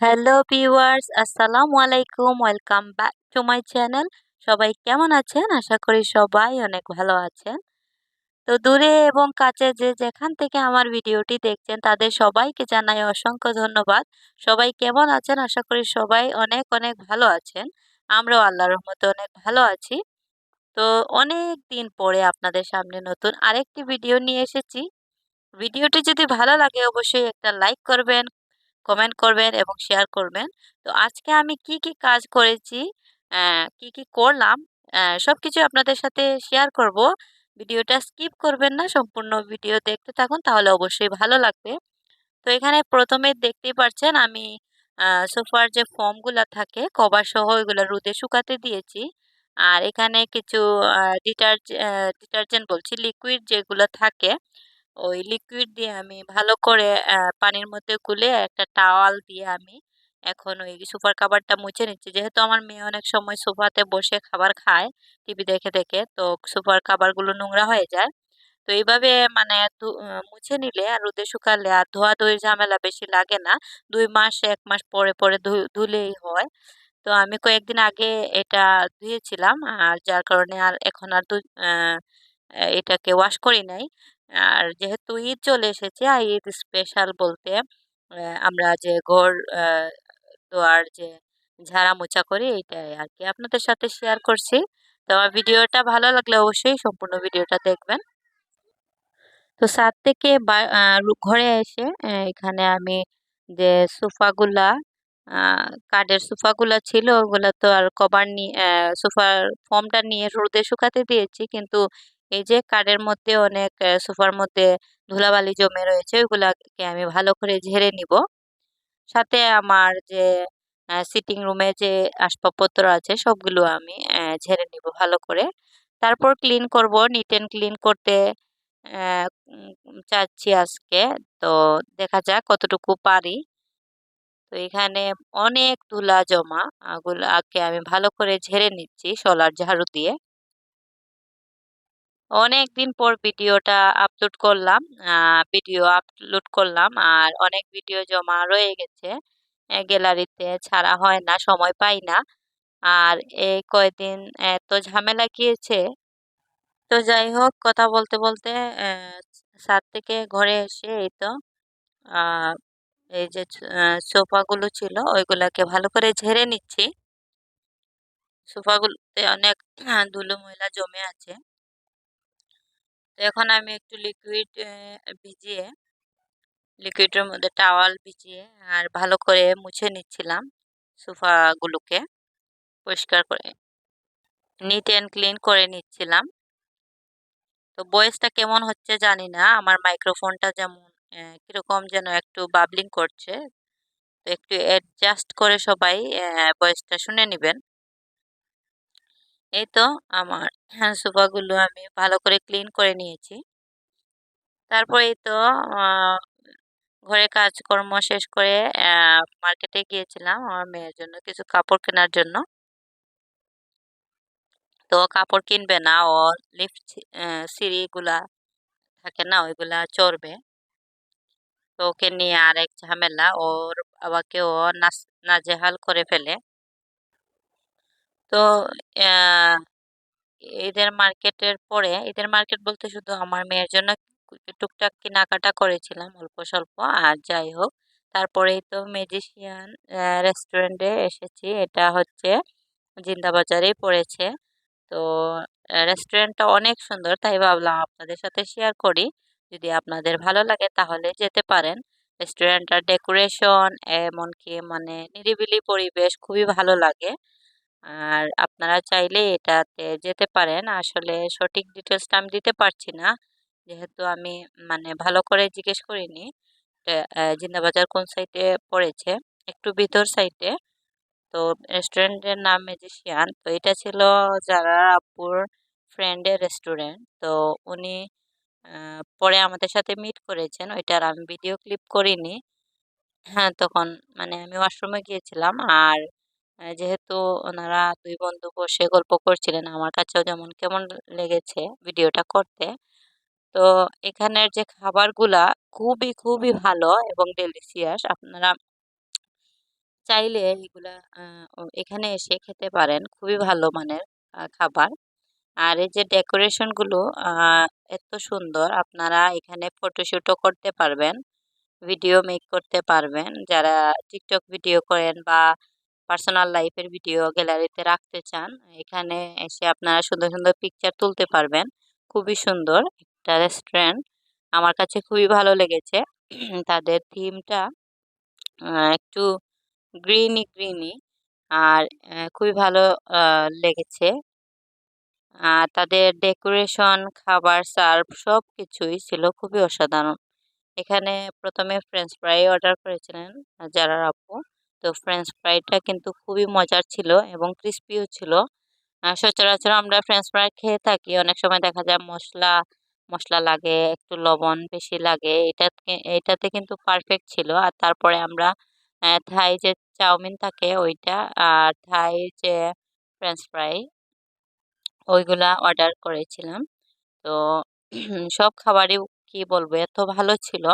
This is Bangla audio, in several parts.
হ্যালো ভিউয়ার্স আসসালামু আলাইকুম welcome back to my channel সবাই কেমন আছেন? আশা করি সবাই অনেক ভালো আছেন। তো দূরে এবং কাছে যে যেখান থেকে আমার ভিডিওটি দেখছেন, তাদের সবাইকে জানাই অসংখ্য ধন্যবাদ। সবাই কেমন আছেন? আশা করি সবাই অনেক অনেক ভালো আছেন। আমরাও আল্লাহর রহমতে অনেক ভালো আছি। তো অনেক দিন পরে আপনাদের সামনে নতুন আরেকটি ভিডিও নিয়ে এসেছি। ভিডিওটি যদি ভালো লাগে, অবশ্যই একটা লাইক করবেন কমেন্ট করবেন এবং শেয়ার করবেন। তো আজকে আমি কি কি কাজ করেছি কি কি করলাম সব কিছু আপনাদের সাথে শেয়ার করব। ভিডিওটা স্কিপ করবেন না, সম্পূর্ণ ভিডিও দেখতে থাকুন, তাহলে অবশ্যই ভালো লাগবে। তো এখানে প্রথমে দেখতেই পাচ্ছেন আমি সোফার যে ফর্মগুলো থাকে, কভার সহ ওইগুলো রোদে শুকাতে দিয়েছি। আর এখানে কিছু ডিটারজেন্ট বলছি লিকুইড যেগুলো থাকে ওই লিকুইড দিয়ে আমি ভালো করে পানির মধ্যে গুলে একটা টাওয়াল দিয়ে আমি এখন ওই সোফার কাভারটা মুছে নিচ্ছি। যেহেতু আমার মেয়ে অনেক সময় সোফাতে বসে খাবার খায় টিভি দেখে দেখে, তো সোফার কাভারগুলো নোংরা হয়ে যায়। তো এইভাবে মানে মুছে নিলে আর রোদে শুকালে আর ধোয়া ধুয়ের ঝামেলা বেশি লাগে না। দুই মাস, এক মাস পরে পরে ধুলেই হয়। তো আমি কয়েকদিন আগে এটা ধুয়েছিলাম আর যার কারণে আর এখন আর এটাকে ওয়াশ করি নাই। আর যেহেতু ঈদ চলে এসেছে, আর ঈদ স্পেশাল বলতে আমরা যে ঘর দোয়ার যে ঝাড়া মোছা করি এইটাই আর কি আপনাদের সাথে শেয়ার করছি। তো আমার ভিডিওটা ভালো লাগলে অবশ্যই সম্পূর্ণ ভিডিওটা দেখবেন। তো সাত থেকে ঘরে এসে এখানে আমি যে সোফাগুলা কাঠের সোফাগুলা ছিল, ওগুলা তো আর কভার নিয়ে সোফার ফর্মটা নিয়ে রোদে শুকাতে দিয়েছি, কিন্তু এই যে কাঠের মধ্যে অনেক সোফার মধ্যে ধুলাবালি জমে রয়েছে, ওইগুলাকে আমি ভালো করে ঝেড়ে নিব। সাথে আমার যে সিটিং রুমে যে আসবাবপত্র আছে, সবগুলো আমি ঝেড়ে নিব ভালো করে। তারপর ক্লিন করব নিট অ্যান্ড ক্লিন করতে চাচ্ছি আজকে। তো দেখা যাক কতটুকু পারি। তো এখানে অনেক ধুলা জমা ওগুলাকে আমি ভালো করে ঝেড়ে নিচ্ছি, সোলার ঝাড়ু দিয়ে। অনেক দিন পর ভিডিওটা আপলোড করলাম ভিডিও আপলোড করলাম আর অনেক ভিডিও জমা রয়ে গেছে। গ্যালারিতে ছাড়া হয় না, সময় পাই না। আর এই কয়দিন এত ঝামেলা গিয়েছে। তো যাই হোক, কথা বলতে বলতে ছাদ থেকে ঘরে এসে এই তো এই যে সোফাগুলো ছিল, ওইগুলাকে ভালো করে ঝেড়ে নিচ্ছি। সোফাগুলোতে অনেক ধুলো ময়লা জমে আছে। তো এখন আমি একটু লিকুইড ভিজিয়ে লিকুইডের মধ্যে টাওয়াল ভিজিয়ে আর ভালো করে মুছে নিচ্ছিলাম সোফাগুলোকে পরিষ্কার করে নিট অ্যান্ড ক্লিন করে নিচ্ছিলাম। তো বয়েসটা কেমন হচ্ছে জানি না, আমার মাইক্রোফোনটা যেমন কীরকম যেন একটু বাবলিং করছে। তো একটু অ্যাডজাস্ট করে সবাই বয়েসটা শুনে নেবেন। এই তো আমার। সোফাগুলো আমি ভালো করে ক্লিন করে নিয়েছি। তারপর এই তো ঘরে কাজকর্ম শেষ করে মার্কেটে গিয়েছিলাম আমার মেয়ের জন্য কিছু কাপড় কেনার জন্য। তো কাপড় কিনবে না, ও লিফট সিঁড়িগুলা থাকে না, ওইগুলা চড়বে। তো ওকে নিয়ে আরেক ঝামেলা, ওর বাবাকে ও নাজেহাল করে ফেলে। তো ঈদের মার্কেটের পরে ঈদের মার্কেট বলতে শুধু আমার মেয়ের জন্য টুকটাক কেনাকাটা করেছিলাম, অল্প স্বল্প। আর যাই হোক, তারপরেই তো ম্যাজিশিয়ান রেস্টুরেন্টে এসেছি। এটা হচ্ছে জিন্দাবাজারেই পড়েছে। তো রেস্টুরেন্টটা অনেক সুন্দর, তাই ভাবলাম আপনাদের সাথে শেয়ার করি। যদি আপনাদের ভালো লাগে তাহলে যেতে পারেন। রেস্টুরেন্টটার ডেকোরেশন এমনকি মানে নিরিবিলি পরিবেশ, খুবই ভালো লাগে। আর আপনারা চাইলে এটাতে যেতে পারেন। আসলে সঠিক ডিটেলসটা আমি দিতে পারছি না। যেহেতু আমি মানে ভালো করে জিজ্ঞেস করিনি জিন্দাবাজার কোন সাইটে পড়েছে? একটু ভিতর সাইটে তো রেস্টুরেন্টের নাম মেজিশিয়ান তো এটা ছিল যারা আপুর ফ্রেন্ডের রেস্টুরেন্ট তো উনি পরে আমাদের সাথে মিট করেছেন। ওইটার আমি ভিডিও ক্লিপ করিনি। হ্যাঁ তখন মানে আমি ওয়াশরুমে গিয়েছিলাম। আর যেহেতু ওনারা দুই বন্ধু বসে গল্প করছিলেন, আমার কাছেও যেমন কেমন লেগেছে ভিডিওটা করতে। তো এখানের যে খাবারগুলা খুবই খুবই ভালো এবং ডেলিশিয়াস আপনারা চাইলে এগুলা এখানে এসে খেতে পারেন। খুবই ভালো মানের খাবার। আর এই যে ডেকোরেশনগুলো এত সুন্দর। আপনারা এখানে ফটোশ্যুটও করতে পারবেন ভিডিও মেক করতে পারবেন। যারা টিকটক ভিডিও করেন বা পার্সোনাল লাইফের ভিডিও গ্যালারিতে রাখতে চান, এখানে এসে আপনারা সুন্দর সুন্দর পিকচার তুলতে পারবেন। খুবই সুন্দর একটা রেস্টুরেন্ট আমার কাছে খুবই ভালো লেগেছে। তাদের থিমটা একটু গ্রিনি গ্রিনি আর খুবই ভালো লেগেছে। আর তাদের ডেকোরেশন খাবার সার্ভ সব কিছুই ছিল খুবই অসাধারণ। এখানে প্রথমে ফ্রেঞ্চ ফ্রাই অর্ডার করেছিলেন যারা আপু। তো ফ্রেঞ্চ ফ্রাইটা কিন্তু খুবই মজার ছিল এবং ক্রিস্পিও ছিল। সচরাচর আমরা ফ্রেঞ্চ ফ্রাই খেয়ে থাকি। অনেক সময় দেখা যায় মশলা মশলা লাগে, একটু লবণ বেশি লাগে। এটা এটাতে কিন্তু পারফেক্ট ছিল। আর তারপরে আমরা থাই যে চাউমিন থাকে ওইটা আর থাই যে ফ্রেঞ্চ ফ্রাই ওইগুলা অর্ডার করেছিলাম। তো, সব খাবারই কি বলব, এত ভালো ছিল।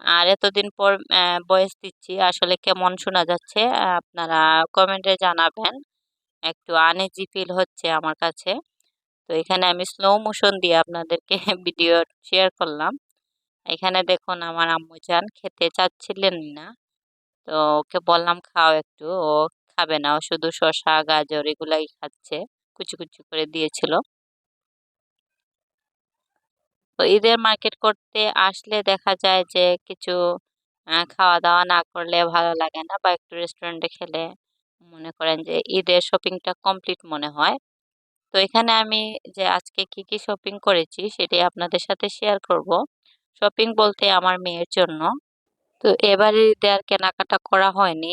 আর এতদিন পর বয়স দিচ্ছি। আসলে কেমন শোনা যাচ্ছে আপনারা কমেন্টে জানাবেন। একটু আনইজি ফিল হচ্ছে আমার কাছে। তো এখানে আমি স্লো মোশন দিয়ে আপনাদেরকে ভিডিও শেয়ার করলাম। এখানে দেখুন আমার আম্মু যান খেতে চাচ্ছিলেন না। তো ওকে বললাম, খাও একটু, ও খাবে না। ও শুধু শশা গাজর এগুলাই খাচ্ছে। কুচি কুচি করে দিয়েছিল। তো ঈদের মার্কেট করতে আসলে দেখা যায় যে কিছু খাওয়া দাওয়া না করলে ভালো লাগে না বা একটু রেস্টুরেন্টে খেলে মনে করেন যে ঈদের শপিংটা কমপ্লিট মনে হয়। তো এখানে আমি যে আজকে কি কি শপিং করেছি সেটি আপনাদের সাথে শেয়ার করব। শপিং বলতে আমার মেয়ের জন্য। তো এবারে ঈদে আর কেনাকাটা করা হয়নি।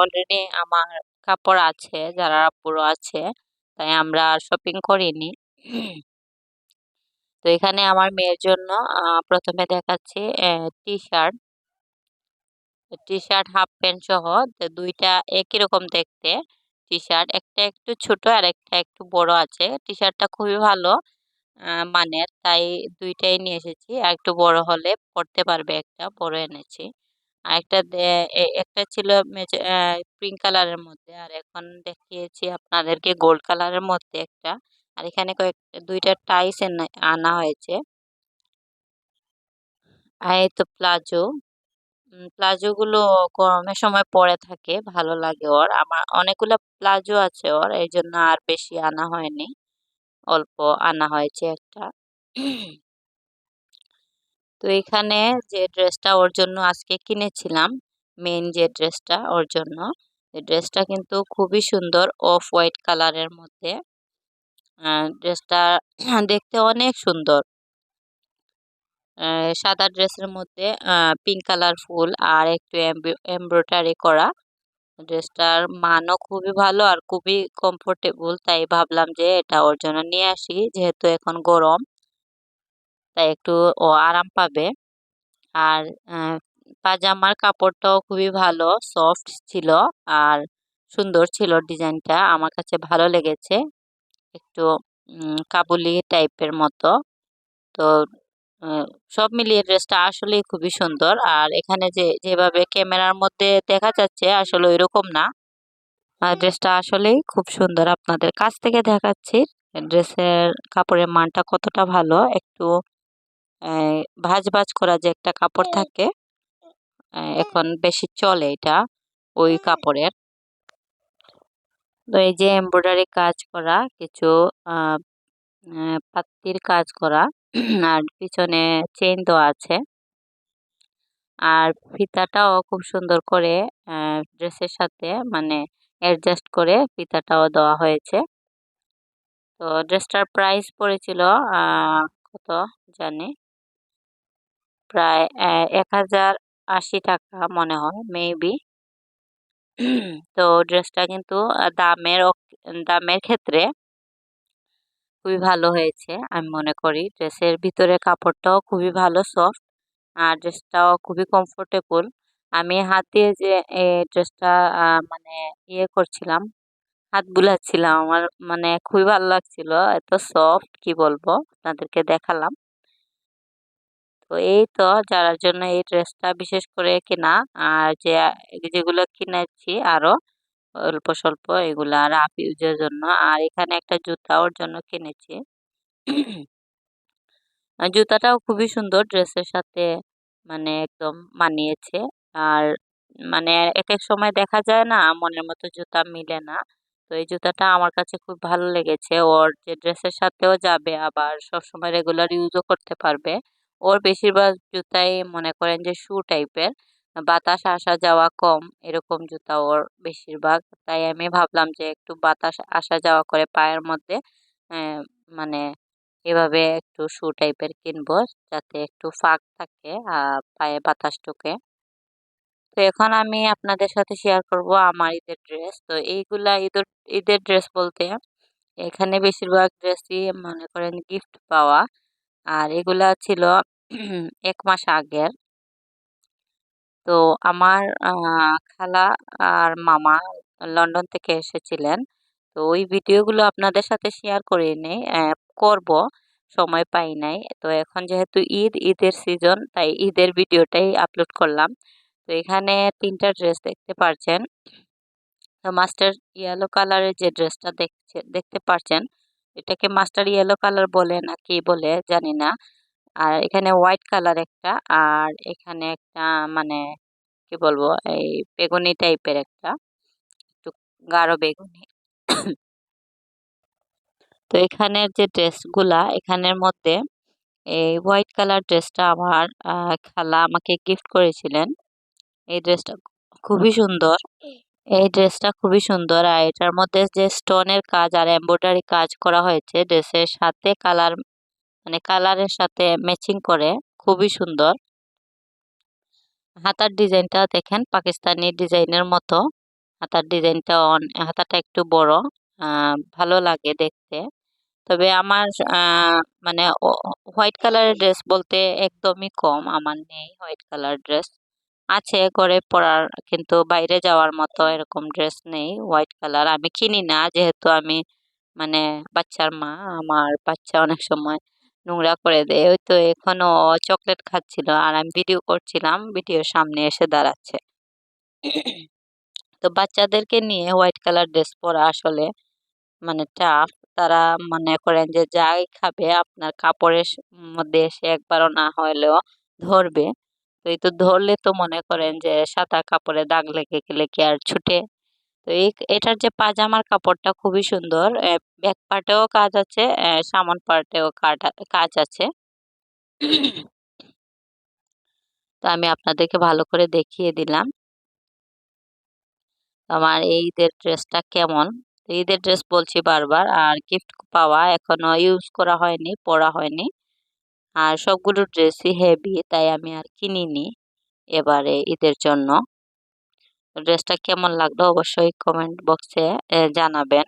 অলরেডি আমার কাপড় আছে, যারা পুরো আছে, তাই আমরা শপিং করিনি। তো এখানে আমার মেয়ের জন্য প্রথমে দেখাচ্ছি T shirt T shirt half pant সহ দুইটা একই রকম দেখতে টি শার্ট একটা একটু ছোট আর একটা একটু বড় আছে। টি শার্টটা খুবই ভালো মানের, তাই দুইটাই নিয়ে এসেছি। আর একটু বড় হলে পড়তে পারবে একটা, বড় এনেছি। আর একটা একটা ছিল পিঙ্ক কালারের মধ্যে। আর এখন দেখিয়েছি আপনাদেরকে গোল্ড কালারের মধ্যে একটা। আর এখানে কয়েক, দুইটা টাইস আনা হয়েছে। আর এই তো প্লাজো প্লাজোগুলো গরমের সময় পরে থাকে, ভালো লাগে ওর। আমার অনেকগুলো প্লাজো আছে ওর এই জন্য আর বেশি আনা হয়নি। অল্প আনা হয়েছে একটা। তো এখানে যে ড্রেসটা ওর জন্য আজকে কিনেছিলাম মেন যে ড্রেসটা ওর জন্য ড্রেসটা কিন্তু খুবই সুন্দর অফ হোয়াইট কালারের মধ্যে। ড্রেসটা দেখতে অনেক সুন্দর। সাদা ড্রেসের মধ্যে পিঙ্ক কালার ফুল আর একটু এমব্রয়ডারি করা। ড্রেসটার মানও খুবই ভালো আর খুবই কমফোর্টেবল তাই ভাবলাম যে এটা ওর জন্য নিয়ে আসি, যেহেতু এখন গরম। তাই একটু ও আরাম পাবে। আর পাজামার কাপড়টাও খুবই ভালো সফট ছিল আর সুন্দর ছিল ডিজাইনটা, আমার কাছে ভালো লেগেছে। একটু কাবুলি টাইপের মতো। তো সব মিলিয়ে ড্রেসটা আসলেই খুবই সুন্দর। আর এখানে যে যেভাবে ক্যামেরার মধ্যে দেখা যাচ্ছে আসলে ওই রকম না ড্রেসটা আসলেই খুব সুন্দর আপনাদের কাছ থেকে দেখাচ্ছি। ড্রেসের কাপড়ের মানটা কতটা ভালো একটু ভাজ ভাজ করা যে একটা কাপড় থাকে এখন বেশি চলে এটা ওই কাপড়ের। তো এই যে এমব্রয়ডারি কাজ করা, কিছু পাত্তির কাজ করা, আর পিছনে চেইন দেওয়া আছে। আর ফিতাটাও খুব সুন্দর করে ড্রেসের সাথে মানে অ্যাডজাস্ট করে ফিতাটাও দেওয়া হয়েছে। তো ড্রেসটার প্রাইস পড়েছিল কত জানি? প্রায় এক হাজার আশি টাকা মনে হয় মেবি তো ড্রেসটা কিন্তু দামের দামের ক্ষেত্রে খুবই ভালো হয়েছে, আমি মনে করি। ড্রেসের ভিতরে কাপড়টাও খুবই ভালো সফট আর ড্রেসটাও খুবই কমফোর্টেবল আমি হাত দিয়ে যে ড্রেসটা মানে ইয়ে করছিলাম, হাত বুলাচ্ছিলাম, আমার মানে খুবই ভালো লাগছিল, এত সফট কি বলব, আপনাদেরকে দেখালাম। তো এই তো যার জন্য এই ড্রেসটা বিশেষ করে কেনা। আর যে যেগুলো কিনেছি আরও অল্প স্বল্প এগুলা রাফ ইউজের জন্য। আর এখানে একটা জুতা ওর জন্য কিনেছি। জুতাটাও খুবই সুন্দর ড্রেসের সাথে মানে একদম মানিয়েছে। আর মানে এক এক সময় দেখা যায় না, মনের মতো জুতা মিলে না। তো এই জুতাটা আমার কাছে খুব ভালো লেগেছে। ওর যে, ড্রেসের সাথেও যাবে আবার সবসময় রেগুলার ইউজও করতে পারবে। ওর বেশিরভাগ জুতাই মনে করেন যে শু টাইপের বাতাস আসা যাওয়া কম, এরকম জুতা ওর বেশিরভাগ। তাই আমি ভাবলাম যে একটু বাতাস আসা যাওয়া করে পায়ের মধ্যে মানে এভাবে একটু শু টাইপের কিনবো যাতে একটু ফাঁক থাকে পায়ে বাতাস ঢোকে। তো এখন আমি আপনাদের সাথে শেয়ার করব আমার ঈদের ড্রেস তো এইগুলা ঈদের ঈদের ড্রেস বলতে এখানে বেশিরভাগ ড্রেসই মনে করেন গিফট পাওয়া। আর এগুলা ছিল এক মাস আগের। তো আমার খালা আর মামা লন্ডন থেকে এসেছিলেন। তো ওই ভিডিওগুলো আপনাদের সাথে শেয়ার করে নেই করব। সময় পাই নাই। তো এখন যেহেতু ঈদ, ঈদের সিজন তাই ঈদের ভিডিওটাই আপলোড করলাম। তো এখানে তিনটা ড্রেস দেখতে পারছেন। তো মাস্টার ইয়েলো কালারের যে ড্রেসটা দেখছে, দেখতে পাচ্ছেন এটাকে মাস্টার ইয়েলো কালার বলে না কি বলে জানি না আর এখানে হোয়াইট কালার একটা, আর এখানে একটা মানে কি বলব, এই বেগুনি টাইপের একটা, একটু গাঢ় বেগুনি। তো এখানের যে ড্রেসগুলা, এখানের মধ্যে এই হোয়াইট কালার ড্রেসটা আমার খালা আমাকে গিফট করেছিলেন। এই ড্রেসটা খুবই সুন্দর। এই ড্রেসটা খুবই সুন্দর। আর এটার মধ্যে যে স্টোনের কাজ আর এম্ব্রয়ডারি কাজ করা হয়েছে, ড্রেসের সাথে কালার মানে কালারের সাথে ম্যাচিং করে খুবই সুন্দর। হাতার ডিজাইনটা দেখেন, পাকিস্তানি ডিজাইনের মতো। হাতার ডিজাইনটা হাতাটা একটু বড় ভালো লাগে দেখতে। তবে আমার মানে হোয়াইট কালারের ড্রেস বলতে একদমই কম, আমার নেই হোয়াইট কালার ড্রেস। আছে ঘরে পরার, কিন্তু বাইরে যাওয়ার মতো এরকম ড্রেস নেই হোয়াইট কালার আমি কিনি না, যেহেতু আমি মানে বাচ্চার মা, আমার বাচ্চা অনেক সময় নোংরা করে দেয়। ওই তো এখনও চকলেট খাচ্ছিল আর আমি ভিডিও করছিলাম ভিডিওর সামনে এসে দাঁড়াচ্ছে। তো বাচ্চাদেরকে নিয়ে হোয়াইট কালার ড্রেস পরা আসলে মানে টাফ তারা মনে করেন যে যাই খাবে, আপনার কাপড়ের মধ্যে এসে একবারও না হলেও ধরবে। তো এই তো ধরলে তো মনে করেন যে সাদা কাপড়ে দাগ লেগে গেলে কি আর ছুটে? তো এই এটার যে পাজামার কাপড়টা খুবই সুন্দর ব্যাক পার্টেও কাজ আছে সামন পার্টেও কাজ আছে। তো আমি আপনাদেরকে ভালো করে দেখিয়ে দিলাম। আমার এই ঈদের ড্রেসটা কেমন? ঈদের ড্রেস বলছি বারবার, আর গিফট পাওয়া এখনও ইউজ করা হয়নি, পরা হয়নি। আর সবগুলো ড্রেসই হেভি তাই আমি আর কিনিনি এবারে ঈদের জন্য। ড্রেসটা কেমন লাগল অবশ্যই কমেন্ট বক্সে জানাবেন।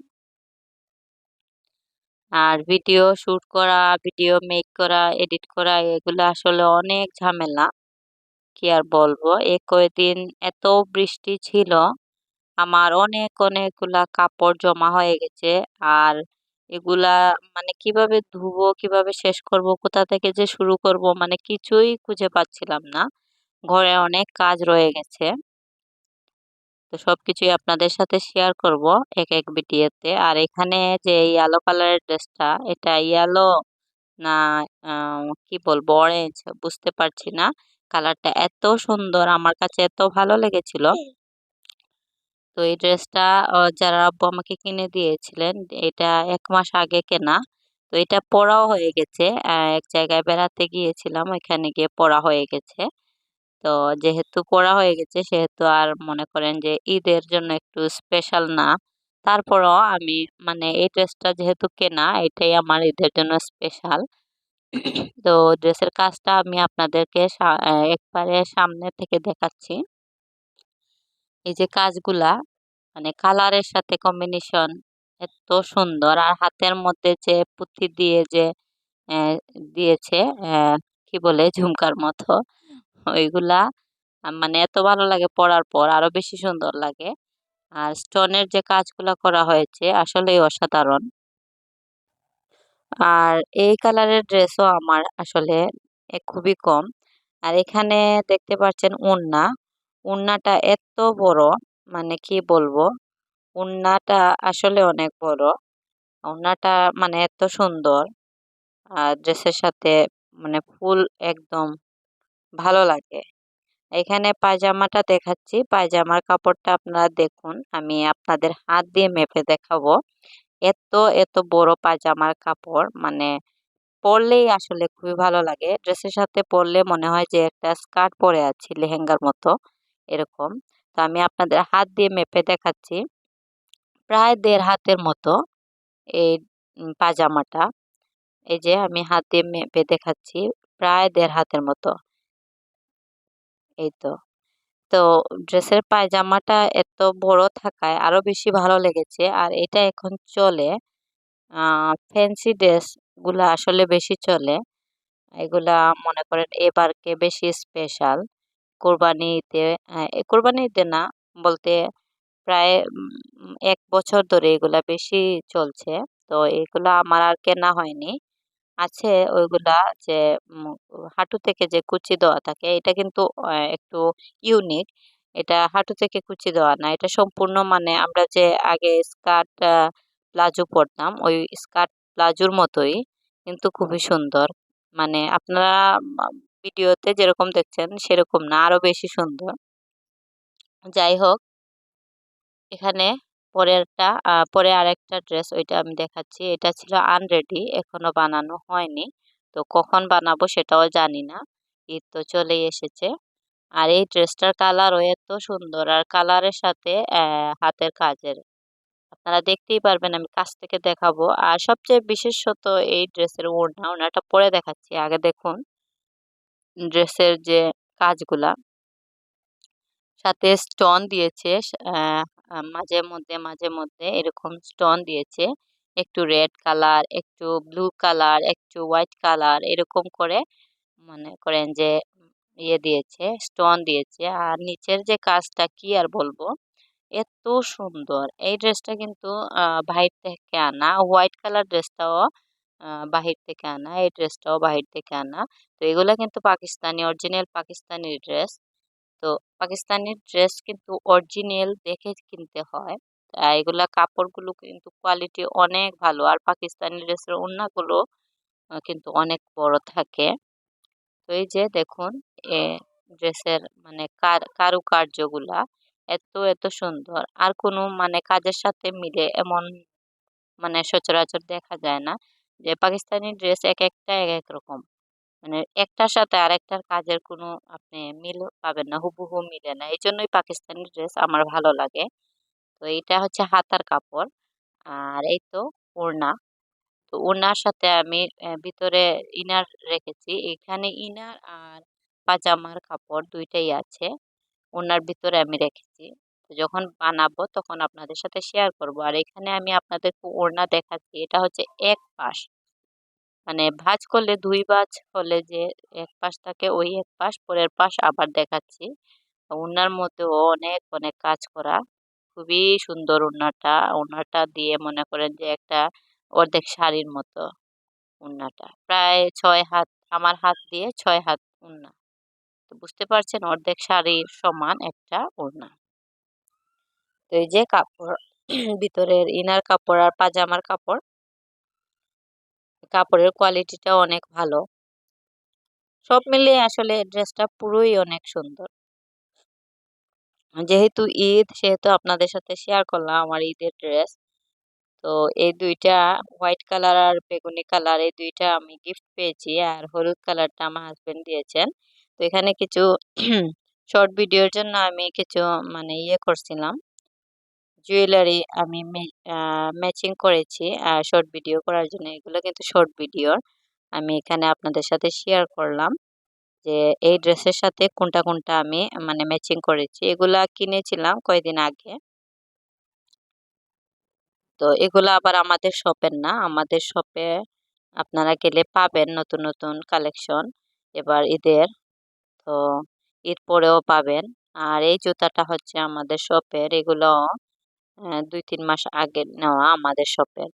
আর ভিডিও শ্যুট করা ভিডিও মেক করা এডিট করা, এগুলো আসলে অনেক ঝামেলা। কি আর বলব? এ কয়েকদিন এত বৃষ্টি ছিল, আমার অনেক অনেকগুলা কাপড় জমা হয়ে গেছে। আর এগুলা মানে কীভাবে ধুবো, কীভাবে শেষ করব, কোথা থেকে যে শুরু করব মানে কিছুই খুঁজে পাচ্ছিলাম না। ঘরে অনেক কাজ রয়ে গেছে। তো সবকিছুই আপনাদের সাথে শেয়ার করব এক এক ভিডিওতে। আর এখানে যে ইয়েলো কালারের ড্রেসটা এটা ইয়েলো না কি বলব অরেঞ্জ বুঝতে পারছি না। কালারটা এত সুন্দর, আমার কাছে এত ভালো লেগেছিল। তো এই ড্রেসটা যারা আব্বু আমাকে কিনে দিয়েছিলেন, এটা এক মাস আগে কেনা। তো এটা পরাও হয়ে গেছে। এক জায়গায় বেড়াতে গিয়েছিলাম, ওইখানে গিয়ে পরা হয়ে গেছে। তো যেহেতু পরা হয়ে গেছে, সেহেতু আর মনে করেন যে ঈদের জন্য একটু স্পেশাল না। তারপরও আমি মানে এই ড্রেসটা যেহেতু কেনা, এটাই আমার ঈদের জন্য স্পেশাল তো ড্রেসের কাজটা আমি আপনাদেরকে একবারে সামনে থেকে দেখাচ্ছি। এই যে কাজগুলা মানে কালারের সাথে কম্বিনেশন এত সুন্দর। আর হাতের মধ্যে যে পুঁথি দিয়ে যে দিয়েছে কি বলে, ঝুমকার মতো, ওইগুলা মানে এত ভালো লাগে পরার পর, আরও বেশি সুন্দর লাগে। আর স্টোনের যে কাজগুলা করা হয়েছে, আসলেই অসাধারণ। আর এই কালারের ড্রেসও আমার আসলে খুবই কম। আর এখানে দেখতে পাচ্ছেন উন্না। উন্নাটা এত বড় মানে কি বলব? উন্নাটা আসলে অনেক বড়। উন্নাটা মানে এত সুন্দর। আর ড্রেসের সাথে মানে ফুল একদম ভালো লাগে। এখানে পায়জামাটা দেখাচ্ছি। পায়জামার কাপড়টা আপনারা দেখুন। আমি আপনাদের হাত দিয়ে মেপে দেখাবো। এত এত বড় পায়জামার কাপড়। মানে পরলেই আসলে খুবই ভালো লাগে। ড্রেসের সাথে পরলে মনে হয় যে একটা স্কার্ট পরে আছি লেহেঙ্গার মতো। এরকম। তো আমি আপনাদের হাত দিয়ে মেপে দেখাচ্ছি। প্রায় দেড় হাতের মতো এই পাজামাটা। এই যে আমি হাত দিয়ে মেপে দেখাচ্ছি, প্রায় দেড় হাতের মতো। এই তো। তো ড্রেসের পায়জামাটা এত বড় থাকায় আরও বেশি ভালো লেগেছে। আর এটা এখন চলে ফ্যান্সি ড্রেসগুলা আসলে বেশি চলে। এগুলা মনে করেন এবারকে বেশি স্পেশাল। কোরবানিতে কোরবানিতে না বলতে প্রায় এক বছর ধরে এগুলা বেশি চলছে। তো এগুলা আমার আর কেনা হয়নি। আছে ওইগুলা যে হাঁটু থেকে যে কুচি দেওয়া থাকে এটা কিন্তু একটু ইউনিক। এটা হাঁটু থেকে কুচি দেওয়া না এটা সম্পূর্ণ মানে আমরা যে আগে স্কার্ট প্লাজো পরতাম ওই স্কার্ট প্লাজোর মতোই কিন্তু খুবই সুন্দর। মানে আপনারা ভিডিওতে যেরকম দেখছেন, সেরকম না, আরও বেশি সুন্দর। যাই হোক, এখানে পরেরটা পরে আরেকটা ড্রেস ওইটা আমি দেখাচ্ছি। এটা ছিল আনরেডি এখনও বানানো হয়নি। তো কখন বানাবো সেটাও জানি না। ঈদ তো চলেই এসেছে। আর এই ড্রেসটার কালারও এত সুন্দর, আর কালারের সাথে হাতের কাজের। আপনারা দেখতেই পারবেন, আমি কাছ থেকে দেখাবো। আর সবচেয়ে বিশেষত এই ড্রেসের ওড়না ওড়নাটা পরে দেখাচ্ছি, আগে দেখুন। ড্রেসের যে কাজগুলা, সাথে স্টোন দিয়েছে মাঝে মধ্যে মাঝে মধ্যে এরকম স্টোন দিয়েছে। একটু রেড কালার, একটু ব্লু কালার, একটু হোয়াইট কালার এরকম করে মনে করেন যে ইয়ে দিয়েছে, স্টোন দিয়েছে। আর নিচের যে কাজটা কি আর বলব? এত সুন্দর। এই ড্রেসটা কিন্তু বাহির থেকে আনা। হোয়াইট কালার ড্রেসটাও বাহির থেকে আনা, এই ড্রেসটাও বাহির থেকে আনা। তো এগুলা কিন্তু পাকিস্তানি অরিজিনাল পাকিস্তানি ড্রেস। তো পাকিস্তানি ড্রেস কিন্তু অরিজিনাল দেখে কিনতে হয়। এগুলা কাপড়গুলো কিন্তু কোয়ালিটি অনেক ভালো। আর পাকিস্তানি ড্রেসের ওড়নাগুলো কিন্তু অনেক বড় থাকে। তো এই যে দেখুন, এ ড্রেসের মানে কারুকার্যগুলা এত এত সুন্দর। আর কোনো মানে কাজের সাথে মিলে এমন মানে সচরাচর দেখা যায় না। যে পাকিস্তানি ড্রেস এক একটা এক এক রকম। মানে একটার সাথে আরেকটার কাজের কোনো আপনি মিল পাবেন না, হুবহু মিলে না। এই জন্যই পাকিস্তানি ড্রেস আমার ভালো লাগে। তো এইটা হচ্ছে হাতার কাপড়। আর এই তো ওড়না। তো ওড়নার সাথে আমি ভিতরে ইনার রেখেছি। এখানে ইনার আর পাজামার কাপড় দুইটাই আছে। ওনার ভিতরে আমি রেখেছি। তো যখন বানাবো তখন আপনাদের সাথে শেয়ার করব। আর এখানে আমি আপনাদেরকে ওড়না দেখাচ্ছি। এটা হচ্ছে এক পাশ। মানে ভাজ করলে দুই ভাজ হলে যে এক পাশ থাকে, ওই এক পাশ পরের পাশ আবার দেখাচ্ছি। ওনার মধ্যেও অনেক অনেক কাজ করা। খুবই সুন্দর ওনাটা ওনাটা দিয়ে মনে করেন যে একটা অর্ধেক শাড়ির মতো উন্নাটা প্রায় ছয় হাত, আমার হাত দিয়ে ছয় হাত উন্না তো বুঝতে পারছেন, অর্ধেক শাড়ির সমান একটা ওড়না। তো এই যে কাপড়, ভিতরের ইনার কাপড় আর পাজামার কাপড় কাপড়ের কোয়ালিটিটা অনেক ভালো। সব মিলিয়ে আসলে ড্রেসটা পুরোই অনেক সুন্দর। যেহেতু ঈদ, সেহেতু আপনাদের সাথে শেয়ার করলাম আমার ঈদের ড্রেস তো এই দুইটা হোয়াইট কালার আর বেগুনি কালার এই দুইটা আমি গিফট পেয়েছি আর হলুদ কালারটা আমার হাজবেন্ড দিয়েছেন। তো এখানে কিছু শর্ট ভিডিওর জন্য আমি কিছু মানে ইয়ে করছিলাম। জুয়েলারি আমি ম্যাচিং করেছি শর্ট ভিডিও করার জন্য। এগুলো কিন্তু শর্ট ভিডিওর আমি এখানে আপনাদের সাথে শেয়ার করলাম যে, এই ড্রেসের সাথে কোনটা কোনটা আমি মানে ম্যাচিং করেছি। এগুলা কিনেছিলাম কয়েকদিন আগে। তো এগুলো আবার আমাদের শপের না। আমাদের শপে আপনারা গেলে পাবেন নতুন নতুন কালেকশন এবার ঈদের। তো ঈদ পরেও পাবেন। আর এই জুতাটা হচ্ছে আমাদের শপের এগুলো দুই তিন মাস আগে নেওয়া আমাদের শপের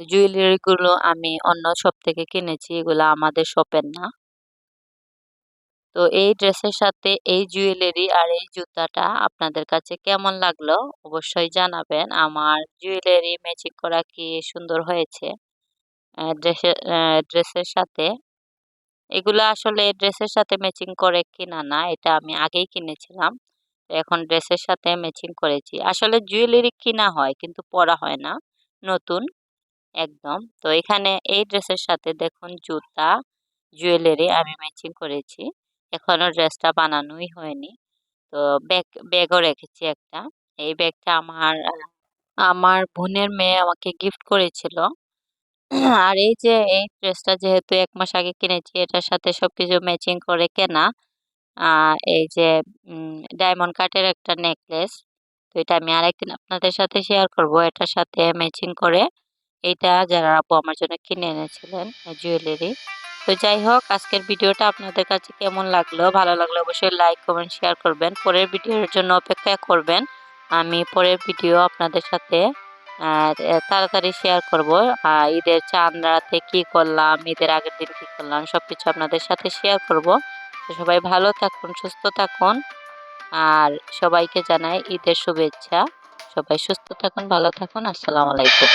জুয়েলারিগুলো আমি অন্য শপ থেকে কিনেছি, এগুলো আমাদের শপের না। তো এই ড্রেসের সাথে এই জুয়েলারি আর এই জুতাটা আপনাদের কাছে কেমন লাগল অবশ্যই জানাবেন। আমার জুয়েলারি ম্যাচিং করা কি সুন্দর হয়েছে? ড্রেসের ড্রেসের সাথে। এগুলো আসলে ড্রেসের সাথে ম্যাচিং করে কিনা না, এটা আমি আগেই কিনেছিলাম। এখন ড্রেসের সাথে ম্যাচিং করেছি। আসলে জুয়েলারি কিনা হয়, কিন্তু পরা হয় না। নতুন, একদম। তো এখানে এই ড্রেসের সাথে দেখুন জুতা, জুয়েলারি আমি ম্যাচিং করেছি। এখনও ড্রেসটা বানানোই হয়নি। তো ব্যাগ, ব্যাগও রেখেছি একটা। এই ব্যাগটা আমার আমার বোনের মেয়ে আমাকে গিফট করেছিল। আর এই যে, এই ড্রেসটা যেহেতু এক মাস আগে কিনেছি, এটার সাথে সবকিছু ম্যাচিং করে কেনা এই যে ডায়মন্ড কাটের একটা নেকলেস তো এটা আমি আরেকদিন আপনাদের সাথে শেয়ার করব। এটার সাথে ম্যাচিং করে এটা যারা আপু আমার জন্য কিনে এনেছিলেন জুয়েলারি তো যাই হোক, আজকের ভিডিওটা আপনাদের কাছে কেমন লাগল? ভালো লাগলে অবশ্যই লাইক কমেন্ট শেয়ার করবেন। পরের ভিডিওর জন্য অপেক্ষা করবেন। আমি পরের ভিডিও আপনাদের সাথে তাড়াতাড়ি শেয়ার করব। ঈদের চাঁদ রাতে কী করলাম, ঈদের আগের দিন কী করলাম সব কিছু আপনাদের সাথে শেয়ার করব। সবাই ভালো থাকুন, সুস্থ থাকুন। আর সবাইকে জানাই ঈদের শুভেচ্ছা। সবাই সুস্থ থাকুন, ভালো থাকুন। আসসালামু আলাইকুম।